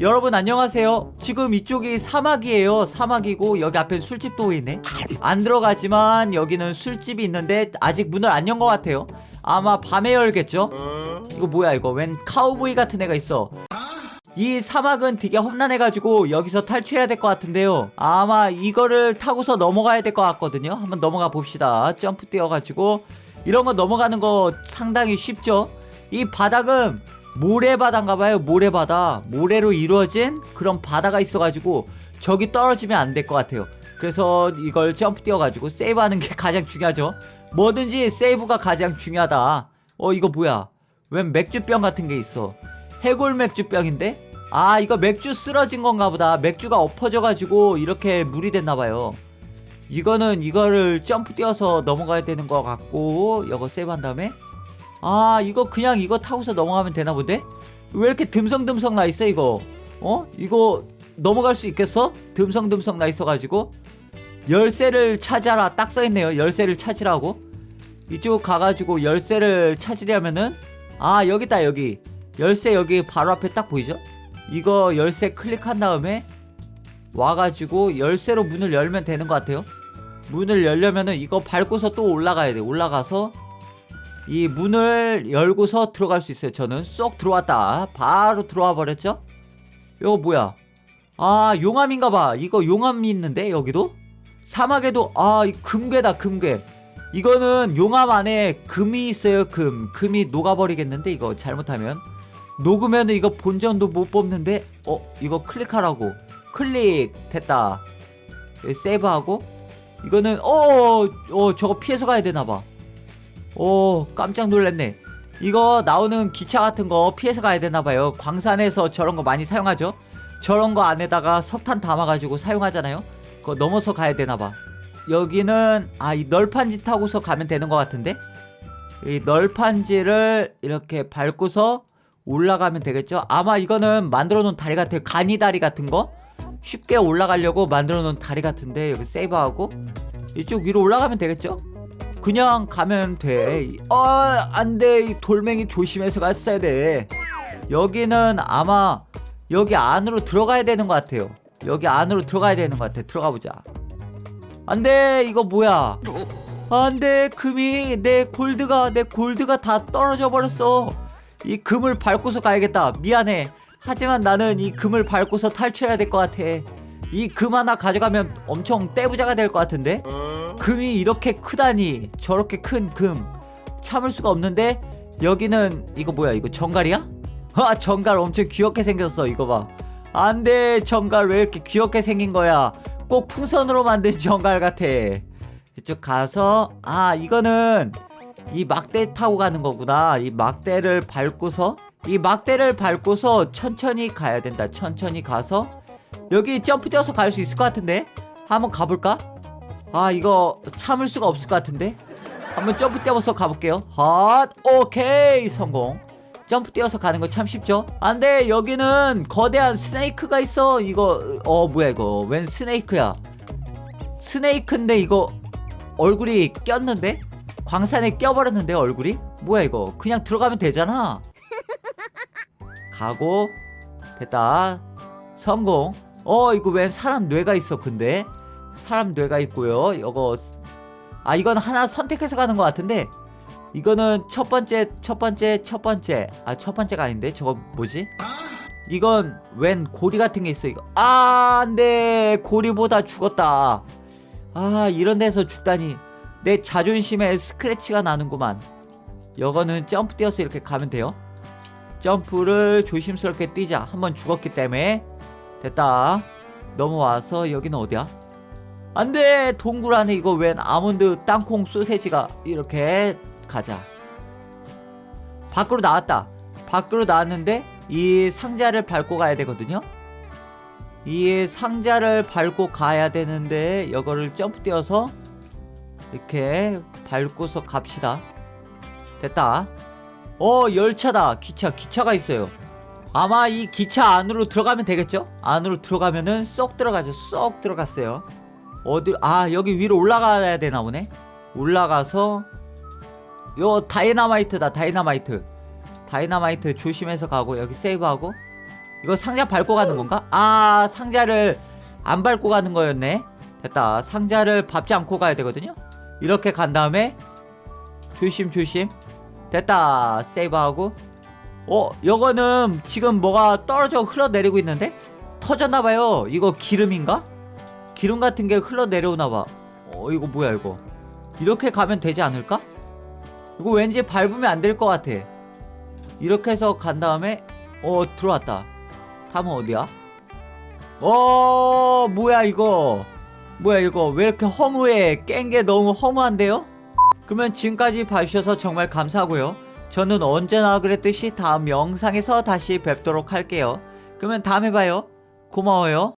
여러분 안녕하세요. 지금 이쪽이 사막이에요. 사막이고 여기 앞에 술집도 있네. 안 들어가지만 여기는 술집이 있는데 아직 문을 안 연 것 같아요. 아마 밤에 열겠죠? 이거 뭐야 이거 웬 카우보이 같은 애가 있어. 이 사막은 되게 험난해가지고 여기서 탈출해야 될 것 같은데요. 아마 이거를 타고서 넘어가야 될 것 같거든요. 한번 넘어가 봅시다. 점프 뛰어가지고 이런 거 넘어가는 거 상당히 쉽죠. 이 바닥은 모래바다인가봐요. 모래바다. 모래로 이루어진 그런 바다가 있어가지고 저기 떨어지면 안 될 것 같아요. 그래서 이걸 점프 뛰어가지고 세이브하는 게 가장 중요하죠. 뭐든지 세이브가 가장 중요하다. 어 이거 뭐야? 웬 맥주병 같은 게 있어. 해골 맥주병인데? 아 이거 맥주 쓰러진 건가 보다 맥주가 엎어져가지고 이렇게 물이 됐나봐요 이거는 이거를 점프 뛰어서 넘어가야 되는 것 같고 이거 세이브한 다음에 아 이거 그냥 이거 타고서 넘어가면 되나 본데? 왜 이렇게 듬성듬성 나 있어 이거 어? 이거 넘어갈 수 있겠어? 듬성듬성 나 있어가지고 열쇠를 찾아라 딱 써있네요 열쇠를 찾으라고 이쪽 가가지고 열쇠를 찾으려면은 아 여기다 여기 열쇠 여기 바로 앞에 딱 보이죠? 이거 열쇠 클릭한 다음에 와가지고 열쇠로 문을 열면 되는 것 같아요. 문을 열려면은 이거 밟고서 또 올라가야 돼. 올라가서 이 문을 열고서 들어갈 수 있어요. 저는 쏙 들어왔다. 바로 들어와 버렸죠? 이거 뭐야? 아 용암인가 봐. 이거 용암이 있는데 여기도? 사막에도 아 이 금괴다 금괴. 이거는 용암 안에 금이 있어요. 금 금이 녹아 버리겠는데 이거 잘못하면. 녹으면 이거 본전도 못 뽑는데 어 이거 클릭하라고 클릭 됐다 여기 세이브하고 이거는 어어 어, 저거 피해서 가야 되나 봐 오 깜짝 놀랐네 이거 나오는 기차 같은 거 피해서 가야 되나봐요 광산에서 저런 거 많이 사용하죠 저런 거 안에다가 석탄 담아가지고 사용하잖아요 그거 넘어서 가야 되나봐 여기는 아 이 널판지 타고서 가면 되는 것 같은데 이 널판지를 이렇게 밟고서 올라가면 되겠죠? 아마 이거는 만들어 놓은 다리 같아요. 간이 다리 같은 거? 쉽게 올라가려고 만들어 놓은 다리 같은데 여기 세이브하고 이쪽 위로 올라가면 되겠죠? 그냥 가면 돼. 어, 안 돼. 이 돌멩이 조심해서 갔어야 돼. 여기는 아마 여기 안으로 들어가야 되는 것 같아요. 여기 안으로 들어가야 되는 것 같아. 들어가 보자. 안 돼. 이거 뭐야? 안 돼. 금이 내 골드가 내 골드가 다 떨어져 버렸어. 이 금을 밟고서 가야겠다. 미안해. 하지만 나는 이 금을 밟고서 탈출해야 될 것 같아. 이 금 하나 가져가면 엄청 떼부자가 될 것 같은데? 금이 이렇게 크다니. 저렇게 큰 금. 참을 수가 없는데 여기는 이거 뭐야? 이거 정갈이야? 아, 정갈 엄청 귀엽게 생겼어. 이거 봐. 안 돼. 정갈 왜 이렇게 귀엽게 생긴 거야? 꼭 풍선으로 만든 정갈 같아. 이쪽 가서 아, 이거는 이 막대 타고 가는 거구나. 이 막대를 밟고서 이 막대를 밟고서 천천히 가야 된다. 천천히 가서 여기 점프 뛰어서 갈 수 있을 것 같은데 한번 가볼까? 아 이거 참을 수가 없을 것 같은데 한번 점프 뛰어서 가볼게요. 핫 오케이 성공. 점프 뛰어서 가는 거 참 쉽죠? 안돼 여기는 거대한 스네이크가 있어. 이거 어 뭐야 이거 웬 스네이크야? 스네이크인데 이거 얼굴이 꼈는데? 광산에 껴버렸는데 얼굴이? 뭐야 이거 그냥 들어가면 되잖아 가고 됐다 성공 어 이거 웬 사람 뇌가 있어 근데? 사람 뇌가 있고요. 이거 아 이건 하나 선택해서 가는 것 같은데 이거는 첫 번째 첫 번째 첫 번째. 아 첫 번째가 아닌데? 저거 뭐지? 이건 웬 고리 같은 게 있어 이거. 아 안돼. 고리보다 죽었다. 아 이런 데서 죽다니. 내 자존심에 스크래치가 나는구만. 이거는 점프 뛰어서 이렇게 가면 돼요. 점프를 조심스럽게 뛰자. 한번 죽었기 때문에 됐다. 넘어와서 여기는 어디야? 안돼 동굴 안에 이거 웬 아몬드 땅콩 소세지가 이렇게 가자. 밖으로 나왔다. 밖으로 나왔는데 이 상자를 밟고 가야 되거든요. 이 상자를 밟고 가야 되는데 이거를 점프 뛰어서 이렇게 밟고서 갑시다. 됐다. 어, 열차다. 기차, 기차가 있어요. 아마 이 기차 안으로 들어가면 되겠죠? 안으로 들어가면은 쏙 들어가죠. 쏙 들어갔어요. 어디, 아, 여기 위로 올라가야 되나 보네? 올라가서, 요, 다이나마이트다, 다이나마이트. 다이나마이트 조심해서 가고, 여기 세이브하고, 이거 상자 밟고 가는 건가? 아 상자를 안 밟고 가는 거였네 됐다 상자를 밟지 않고 가야 되거든요 이렇게 간 다음에 조심 조심 됐다 세이브하고 어 요거는 지금 뭐가 떨어져 흘러내리고 있는데? 터졌나봐요. 이거 기름인가? 기름 같은 게 흘러내려오나봐. 어 이거 뭐야 이거? 이렇게 가면 되지 않을까? 이거 왠지 밟으면 안 될 것 같아. 이렇게 해서 간 다음에 어 들어왔다. 다음은 어디야? 어 뭐야 이거? 뭐야 이거? 왜 이렇게 허무해? 깬 게 너무 허무한데요? 그러면 지금까지 봐주셔서 정말 감사하고요 저는 언제나 그랬듯이 다음 영상에서 다시 뵙도록 할게요. 그러면 다음에 봐요. 고마워요